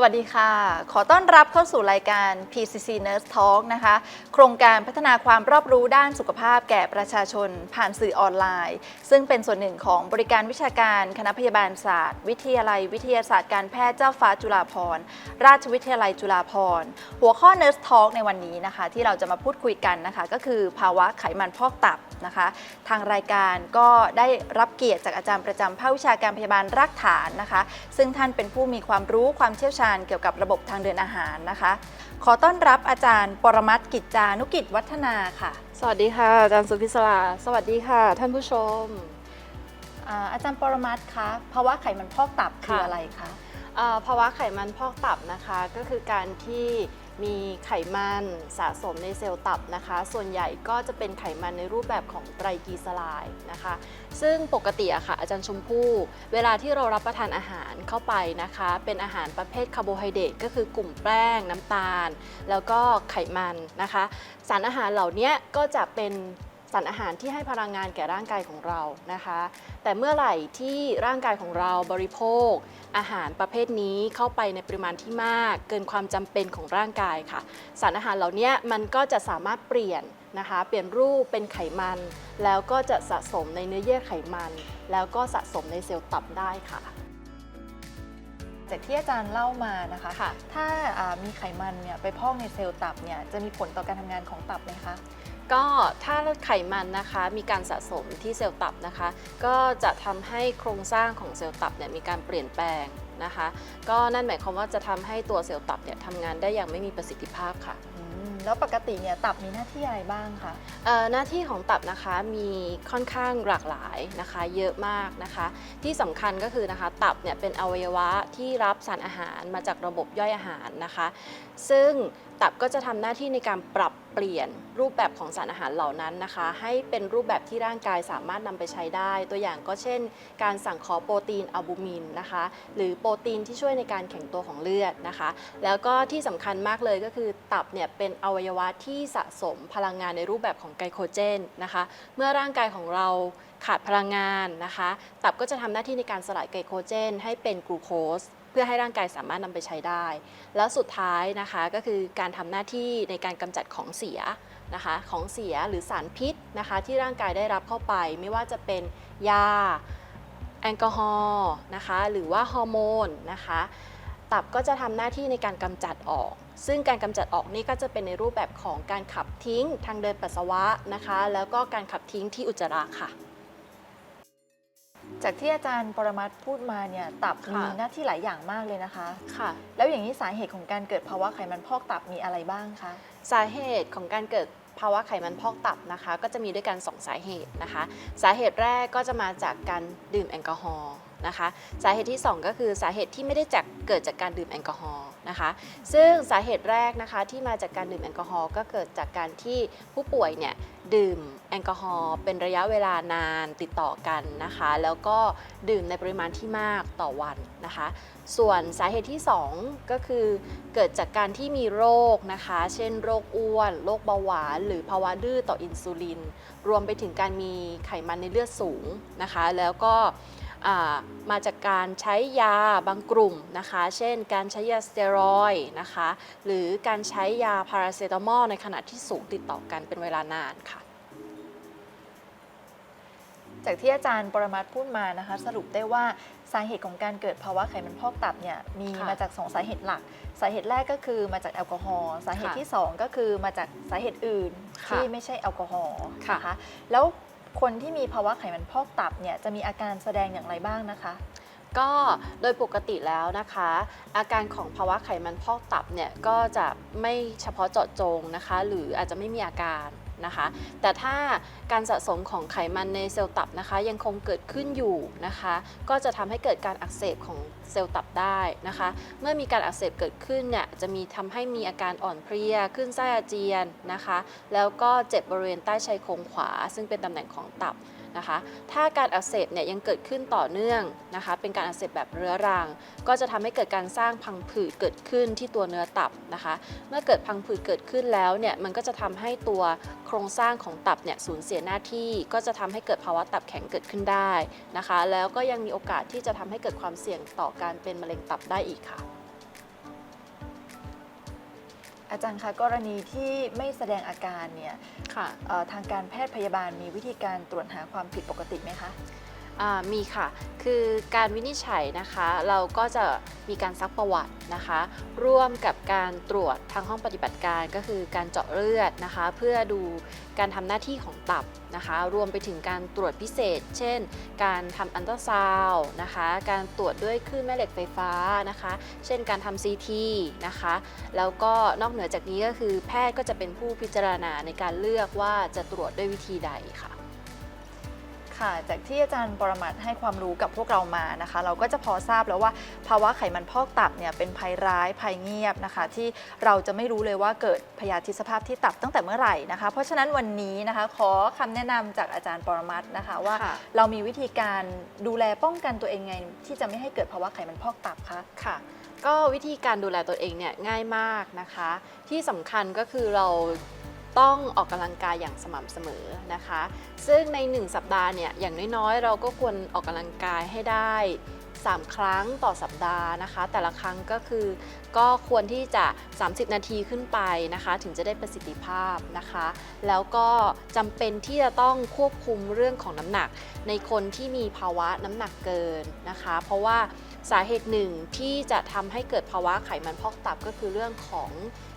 สวัสดีค่ะ ขอต้อนรับเข้าสู่รายการ PCC Nurse Talk นะคะ โครงการพัฒนาความรอบรู้ด้านสุขภาพแก่ประชาชนผ่านสื่อออนไลน์ ซึ่งเป็นส่วนหนึ่งของบริการวิชาการคณะพยาบาลศาสตร์ วิทยาลัย วิทยาศาสตร์การแพทย์เจ้าฟ้าจุฬาภรณ์ราชวิทยาลัยจุฬาภรณ์หัวข้อ Nurse Talk ในวันนี้นะคะ ที่เราจะมาพูดคุยกันนะคะ ก็คือภาวะไขมันพอกตับนะคะ ทางรายการก็ได้รับเกียรติจากอาจารย์ประจำภาควิชาการพยาบาลรากฐานนะคะ ซึ่งท่านเป็นผู้มีความรู้ความเชี่ยวชาญเกี่ยวกับระบบทางเดินอาหารนะคะ ขอต้อนรับอาจารย์ ปรมัตถ์กิจจานุกิจวัฒนาค่ะ สวัสดีค่ะอาจารย์สุพิศราสวัสดีค่ะ ท่านผู้ชมอ่าอาจารย์ปรมัตถ์คะภาวะไขมันพอกตับคือค่ะ อะไรคะ อ่าภาวะไขมันพอกตับนะคะก็คือการที่ มีไขมันสะสมในเซลล์ตับนะคะ ส่วนใหญ่ก็จะเป็นไขมันในรูปแบบของไตรกลีเซอไรด์นะคะ ซึ่งปกติอะค่ะอาจารย์ชมพู่ เวลาที่เรารับประทานอาหารเข้าไปนะคะ เป็นอาหารประเภทคาร์โบไฮเดรตก็คือกลุ่มแป้งน้ำตาล แล้วก็ไขมันนะคะ สารอาหารเหล่านี้ก็จะเป็น สารอาหารที่ให้พลังงานแก่ร่างกายของเรานะคะ แต่เมื่อไหร่ที่ร่างกายของเราบริโภค อาหารประเภทนี้เข้าไปในปริมาณที่มาก เกินความจำเป็นของร่างกายค่ะ สารอาหารเหล่านี้มันก็จะสามารถเปลี่ยนนะคะ เปลี่ยนรูปเป็นไขมัน แล้วก็จะสะสมในเนื้อเยื่อไขมัน แล้วก็สะสมในเซลล์ตับได้ค่ะจากที่อาจารย์เล่ามานะคะค่ะถ้าอ่ามีไขมันเนี่ยไปพอกในเซลล์ตับเนี่ยจะมีผลต่อการทำงานของตับไหมคะ ก็ถ้าไขมันนะคะมีการสะสมที่เซลล์ตับนะคะ ก็จะทำให้โครงสร้างของเซลล์ตับเนี่ยมีการเปลี่ยนแปลงนะคะ ก็นั่นหมายความว่าจะทำให้ตัวเซลล์ตับเนี่ยทำงานได้อย่างไม่มีประสิทธิภาพค่ะอืมแล้วปกติเนี่ยตับมีหน้าที่อะไรบ้างคะเอ่อหน้าที่ของตับนะคะมีค่อนข้างหลากหลายนะคะ เยอะมากนะคะ ที่สำคัญก็คือนะคะ ตับเนี่ยเป็นอวัยวะที่รับสารอาหารมาจากระบบย่อยอาหารนะคะ ซึ่งตับก็จะทำหน้าที่ในการปรับเปลี่ยนรูปแบบของสารอาหารเหล่านั้นนะคะ ให้เป็นรูปแบบที่ร่างกายสามารถนำไปใช้ได้ ตัวอย่างก็เช่น การสั่งขอโปรตีนอัลบูมินนะคะ หรือโปรตีนที่ช่วยในการแข็งตัวของเลือดนะคะ แล้วก็ที่สำคัญมากเลยก็คือตับเนี่ยเป็นอวัยวะที่สะสมพลังงานในรูปแบบของไกลโคเจนนะคะ เมื่อร่างกายของเราขาดพลังงานนะคะ ตับก็จะทำหน้าที่ในการสลายไกลโคเจน ให้เป็นกลูโคส พื่อให้ร่างกายสามารถนำไปใช้ได้ แล้วสุดท้ายนะคะก็คือการทำหน้าที่ในการกำจัดของเสียนะคะของเสียหรือสารพิษนะคะที่ร่างกายได้รับเข้าไป ไม่ว่าจะเป็นยาแอลกอฮอล์นะคะหรือว่าฮอร์โมนนะคะตับก็จะทำหน้าที่ในการกำจัดออก ซึ่งการกำจัดออกนี่ก็จะเป็นในรูปแบบของการขับทิ้งทางเดินปัสสาวะนะคะ แล้วก็การขับทิ้งที่อุจจาระค่ะ จากที่อาจารย์ปรมัตถ์พูดมาเนี่ยตับค่ะ มีหน้าที่หลายอย่างมากเลยนะคะ ค่ะ แล้วอย่างนี้สาเหตุของการเกิดภาวะไขมันพอกตับมีอะไรบ้างคะสาเหตุของการเกิดภาวะไขมันพอกตับนะคะ ก็จะมีด้วยกัน2สาเหตุนะคะ สาเหตุแรกก็จะมาจากการดื่มแอลกอฮอล์ นะคะ สาเหตุที่ 2 ก็คือสาเหตุที่ไม่ได้จากเกิดจากการดื่มแอลกอฮอล์นะคะ ซึ่งสาเหตุแรกนะคะที่มาจากการดื่มแอลกอฮอล์ก็เกิดจากการที่ผู้ป่วยเนี่ยดื่มแอลกอฮอล์เป็นระยะเวลานานติดต่อกันนะคะ แล้วก็ดื่มในปริมาณที่มากต่อวันนะคะ ส่วนสาเหตุที่ 2 ก็คือเกิดจากการที่มีโรคนะคะ เช่นโรคอ้วน โรคเบาหวาน หรือภาวะดื้อต่ออินซูลิน รวมไปถึงการมีไขมันในเลือดสูงนะคะ แล้วก็ มาจากการใช้ยาบางกลุ่มนะคะ เช่น การใช้ยาสเตียรอยด์นะคะ หรือการใช้ยาพาราเซตามอลในขณะที่สูงติดต่อกันเป็นเวลานานค่ะ จากที่อาจารย์ปรมัตถ์พูดมานะคะ สรุปได้ว่าสาเหตุของการเกิดภาวะไขมันพอกตับเนี่ยมีค่ะมาจากสองสาเหตุหลัก สาเหตุแรกก็คือมาจากแอลกอฮอล์สาเหตุค่ะที่สองก็คือมาจากสาเหตุอื่น ค่ะที่ไม่ใช่แอลกอฮอล์ค่ะ นะคะแล้ว คนที่มีภาวะไขมันพอกตับเนี่ยจะมีอาการแสดงอย่างไรบ้างนะคะ ก็โดยปกติแล้วนะคะ อาการของภาวะไขมันพอกตับเนี่ยก็จะไม่เฉพาะเจาะจงนะคะ หรืออาจจะไม่มีอาการ นะคะ แต่ถ้าการสะสมของไขมันในเซลล์ตับนะคะ ยังคงเกิดขึ้นอยู่นะคะ ก็จะทำให้เกิดการอักเสบของเซลล์ตับได้นะคะ เมื่อมีการอักเสบเกิดขึ้นเนี่ยจะมีทำให้มีอาการอ่อนเพลียขึ้นไส้อาเจียนนะคะ แล้วก็เจ็บบริเวณใต้ชายโครงขวา ซึ่งเป็นตำแหน่งของตับ นะคะ ถ้าการอักเสบเนี่ยยังเกิดขึ้นต่อเนื่องนะคะ เป็นการอักเสบแบบเรื้อรัง ก็จะทำให้เกิดการสร้างพังผืดเกิดขึ้นที่ตัวเนื้อตับนะคะ เมื่อเกิดพังผืดเกิดขึ้นแล้วเนี่ยมันก็จะทำให้ตัวโครงสร้างของตับเนี่ยสูญเสียหน้าที่ ก็จะทำให้เกิดภาวะตับแข็งเกิดขึ้นได้นะคะ แล้วก็ยังมีโอกาสที่จะทำให้เกิดความเสี่ยงต่อการเป็นมะเร็งตับได้อีกค่ะ อาจารย์คะกรณีที่ไม่แสดงอาการเนี่ยค่ะ เอ่อทางการแพทย์พยาบาลมีวิธีการตรวจหาความผิดปกติไหมคะอ่า มีค่ะ คือการวินิจฉัยนะคะ เราก็จะมีการซักประวัตินะคะ ร่วมกับการตรวจทางห้องปฏิบัติการก็คือการเจาะเลือดนะคะ เพื่อดูการทำหน้าที่ของตับนะคะ รวมไปถึงการตรวจพิเศษ เช่น การทำอันตราซาวนะคะ การตรวจด้วยคลื่นแม่เหล็กไฟฟ้านะคะ เช่นการทำ CT นะคะ แล้วก็นอกเหนือจากนี้ก็คือแพทย์ก็จะเป็นผู้พิจารณาในการเลือกว่าจะตรวจด้วยวิธีใดค่ะ ค่ะ จากที่อาจารย์ปรมัตถ์ให้ความรู้กับพวกเรามานะคะ เราก็จะพอทราบแล้วว่าภาวะไขมันพอกตับเนี่ยเป็นภัยร้ายภัยเงียบนะคะ ที่เราจะไม่รู้เลยว่าเกิดพยาธิสภาพที่ตับตั้งแต่เมื่อไหร่นะคะ เพราะฉะนั้นวันนี้นะคะขอคำแนะนำจากอาจารย์ปรมัตถ์นะคะว่าค่ะเรามีวิธีการดูแลป้องกันตัวเองไง ที่จะไม่ให้เกิดภาวะไขมันพอกตับคะค่ะก็วิธีการดูแลตัวเองเนี่ยง่ายมากนะคะ ที่สำคัญก็คือเรา ต้องออกกำลังกายอย่างสม่ำเสมอนะคะ ซึ่งใน 1 สัปดาห์เนี่ยอย่างน้อยๆ เราก็ควรออกกำลังกายให้ได้ 3 ครั้งต่อสัปดาห์นะคะ แต่ละครั้งก็คือ ก็ควรที่จะ 30 นาทีขึ้นไปนะคะ ถึงจะได้ประสิทธิภาพนะคะ แล้วก็จำเป็นที่จะต้องควบคุมเรื่องของน้ำหนัก ในคนที่มีภาวะน้ำหนักเกินนะคะ เพราะว่า สาเหตุหนึ่งที่จะทำให้เกิดภาวะไขมันพอกตับก็คือเรื่องของ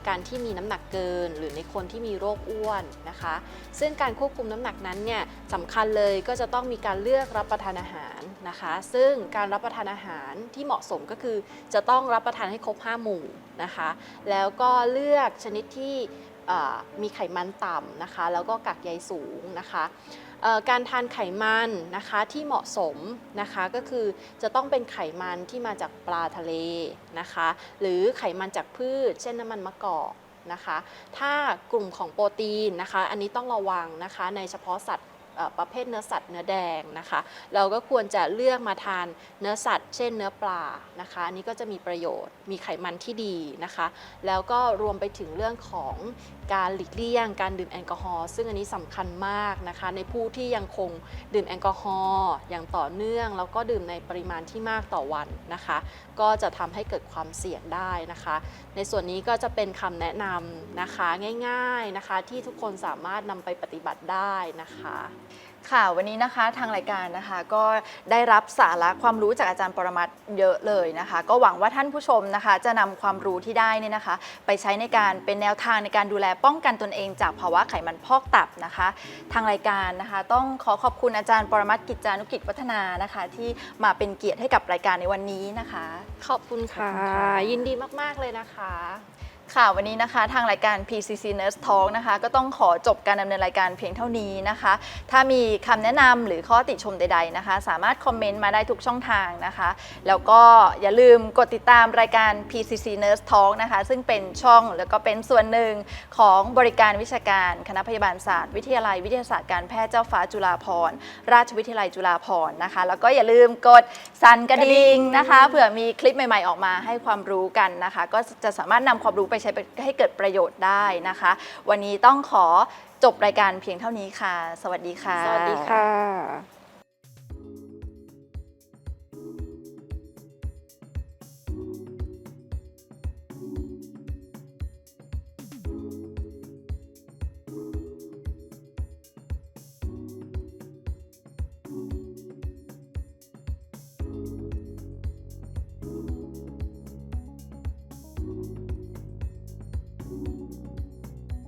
การที่มีน้ำหนักเกิน หรือในคนที่มีโรคอ้วนนะคะ ซึ่งการควบคุมน้ำหนักนั้นเนี่ยสำคัญเลยก็จะต้องมีการเลือกรับประทานอาหารนะคะ ซึ่งการรับประทานอาหารที่เหมาะสมก็คือ จะต้องรับประทานให้ครบ 5 หมู่นะคะ แล้วก็เลือกชนิดที่มีไขมันต่ำนะคะ แล้วก็กากใยสูงนะคะ การทานไขมันนะคะที่เหมาะสมนะคะก็คือจะต้องเป็นไขมันที่มาจากปลาทะเลนะคะ หรือไขมันจากพืช เช่นน้ำมันมะกอกนะคะ ถ้ากลุ่มของโปรตีนนะคะ อันนี้ต้องระวังนะคะ ในเฉพาะสัตว์ ประเภทเนื้อสัตว์เนื้อแดงนะคะ เราก็ควรจะเลือกมาทานเนื้อสัตว์ เช่นเนื้อปลานะคะอันนี้ก็จะมีประโยชน์ มีไขมันที่ดีนะคะ แล้วก็รวมไปถึงเรื่องของการหลีกเลี่ยงการดื่มแอลกอฮอล์ซึ่งอันนี้สำคัญมากนะคะ ในผู้ที่ยังคงดื่มแอลกอฮอล์อย่างต่อเนื่อง แล้วก็ดื่มในปริมาณที่มากต่อวันนะคะ ก็จะทำให้เกิดความเสี่ยงได้นะคะ ในส่วนนี้ก็จะเป็นคำแนะนำนะคะง่าย ๆนะคะ ที่ทุกคนสามารถนำไปปฏิบัติได้นะคะค่ะวันนี้นะคะทางรายการนะคะก็ได้รับสาระความรู้จากอาจารย์ปรมัตถ์เยอะเลยนะคะ ก็หวังว่าท่านผู้ชมนะคะ จะนำความรู้ที่ได้เนี่ยนะคะ ไปใช้ในการเป็นแนวทางในการดูแลป้องกันตนเองจากภาวะไขมันพอกตับนะคะ ทางรายการนะคะ ต้องขอขอบคุณอาจารย์ปรมัตถ์กิจจานุกิจวัฒนานะคะ ที่มาเป็นเกียรติให้กับรายการในวันนี้นะคะ ขอบคุณค่ะขอบคุณค่ะยินดีมาก ๆ เลยนะคะ ค่ะวันนี้นะคะทางรายการ PCC Nurse Talk นะคะ ก็ต้องขอจบการดำเนินรายการเพียงเท่านี้นะคะ ถ้ามีคำแนะนำหรือข้อติชมใด ๆนะคะ สามารถคอมเมนต์มาได้ทุกช่องทางนะคะ แล้วก็อย่าลืมกดติดตามรายการ PCC Nurse Talk นะคะ ซึ่งเป็นช่องแล้วก็เป็นส่วนหนึ่งของบริการวิชาการคณะพยาบาลศาสตร์วิทยาลัยวิทยาศาสตร์การแพทย์เจ้าฟ้าจุฬาภรณ์ราชวิทยาลัยจุฬาภรณ์นะคะ แล้วก็อย่าลืมกดสั่นกระดิ่งนะคะเผื่อมีคลิปใหม่ ๆออกมาให้ความรู้กันนะคะ ก็จะสามารถนำความรู้ไปใช้ให้เกิดประโยชน์ได้นะคะ วันนี้ต้องขอจบรายการเพียงเท่านี้ค่ะ สวัสดีค่ะ สวัสดีค่ะ